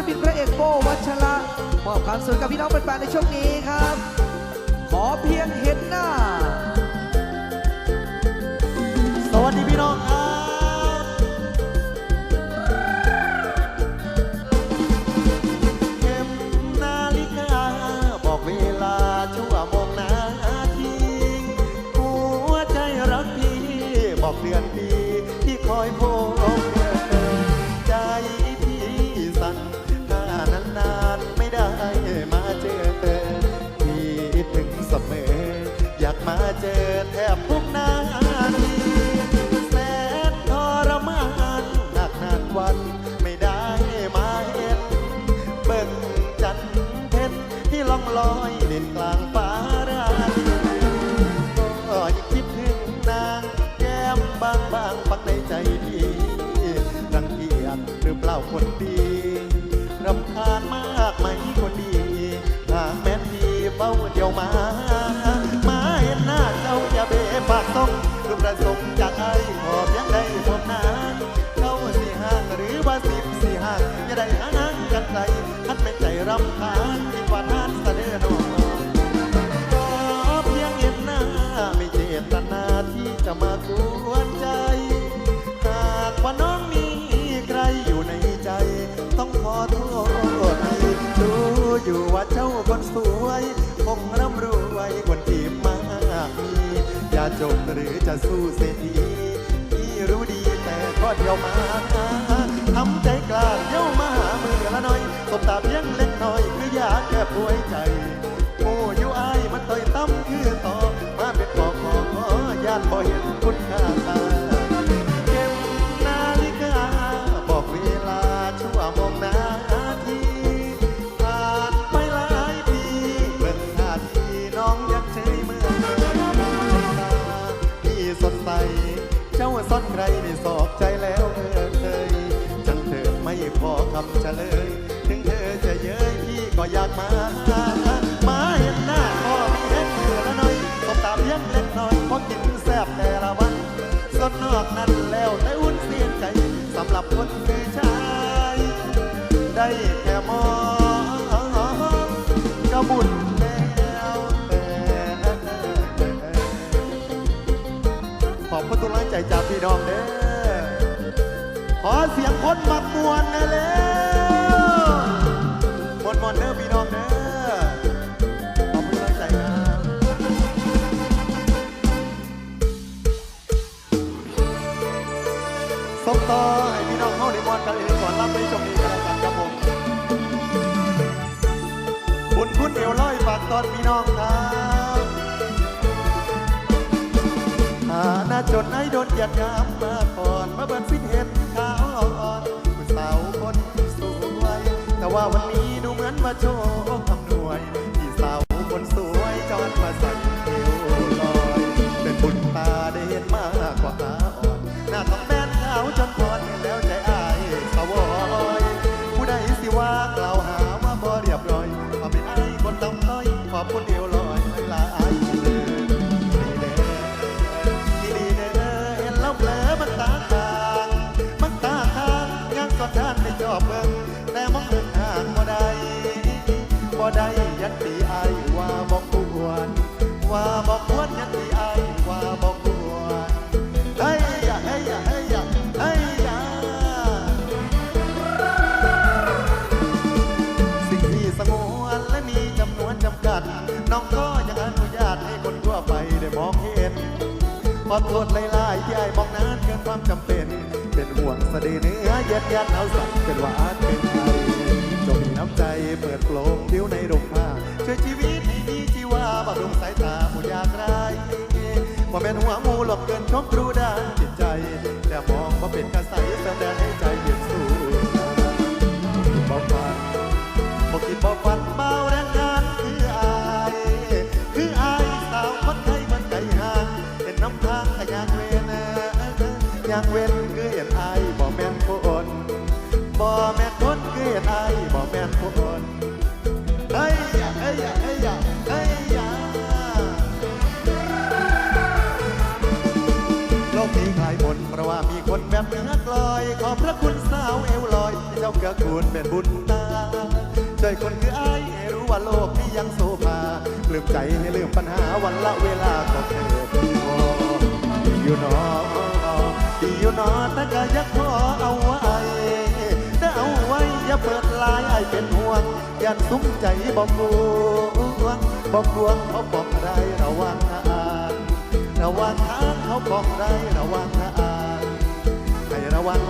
ลปินพระเอกโบวัชระมอบความสุขกับพี่น้องเป็นๆในช่วงนี้ครับ ขอเพียงเห็นหน้า เฝ้าเดียวมา มาเห็นหน้าเจ้าอย่าเบะปากต้องคือประสงค์จากไอ้ขอบยังได้พบหน้าเจ้าสี่ห้างหรือว่าสิบสี่ห้างอย่าได้หางกันไกลทัดไม่ใจรำคาญ จนหรือจะสู้เศรษฐีพี่รู้ดีแต่ก็เดียวมาทำใจกล้าเดียวมาหามือละหน่อยตบตาเพียง เจ้าซ่อนใครในสอบใจแล้วเออเคยจังเธอไม่พอคำเฉลย ถึงเธอจะเย้ยพี่ก็อยากมามาเห็นหน้าพ่อมีเห็นเธอละหน่อยตบตาเพียงเล็กน้อยเพราะกินแซ่บแต่ละวันส่วนนอกนั้นแล้วแต่อุ่นเสียใจสำหรับคนเธอ พระตุลาใจจากพี่น้องเด้อขอเสียงคนมักมวนนะแล้วมวนมวนเด้อพี่น้องเด้อขอบพระตุลาใจครับส่งต่อให้พี่น้องเข้าในมวนกันเองก่อนรับในชมนี้กันแล้วกันครับผมบุญคุณเอวลอยฝากตอนพี่น้องครับ จดให้โดนหยัดยามมาก่อน มาเบิดฟิตเห็ดขาวอ่อนผู้สาวคนสวยแต่ว่าวันนี้ดูเหมือนมาโชว์คำนวย ไม่ชอบเบิ่งแต่มองเบิ่งห่างบ่ได้บ่ได้ยันตีอายว่าบ่ควร ว่าบ่ควรยันตีอายว่าบ่ควรเฮ้ยอย่าเฮ้ยอย่าเฮ้ยอย่าเฮ้ยอย่าสิ่งที่สงวนและมีจำนวนจำกัด น้องก็ยังอนุญาตให้คนทั่วไปได้มองเห็นขอโทษหลายๆที่ไอ้มองนานเกินความจำเป็น่วงสะดือเนื้อเย็ดยันเอาสั่นเป็นว่านเป็นไทยจงมีน้ำใจเปิดโปร่งผิวในร่มผ้าช่วยชีวิตให้มีชีวาบำรุงสายตาผู้ยากไร้ว่าเป็นหัวงูหลบเกินชมรู้ด้านจิตใจ แต่มองว่าเป็นกระใสแสดงให้ใจเย็น บอกแม่นคนคือเห็นอายบอกแม่นคนเฮ้ยอย่าเฮ้ยอย่าเฮ้ยอย่าเฮ้ยอย่าโลกนี้คลายหมดเพราะว่ามีคนแบบเนือกลอย ขอบพระบุญเอวลอยเจ้ากระคุณเป็นบุญตาช่วยคนคือไอ้ายให้รู้ว่าโลกนี้ยังโซภาลืมใจให้ลืมปัญหาวันละเวลาก็เธอพออยู่นออยู่นอแต่ก็อยักขอเอาไว้ เปิดลายไอเป็นห่วงยันซุ้มใจบอกลวงบอกลวงเขาบอกไรระวังอ่านระวังทางเขาบอกไรระวังอ่านะอาวเอวลอยให้ระวัง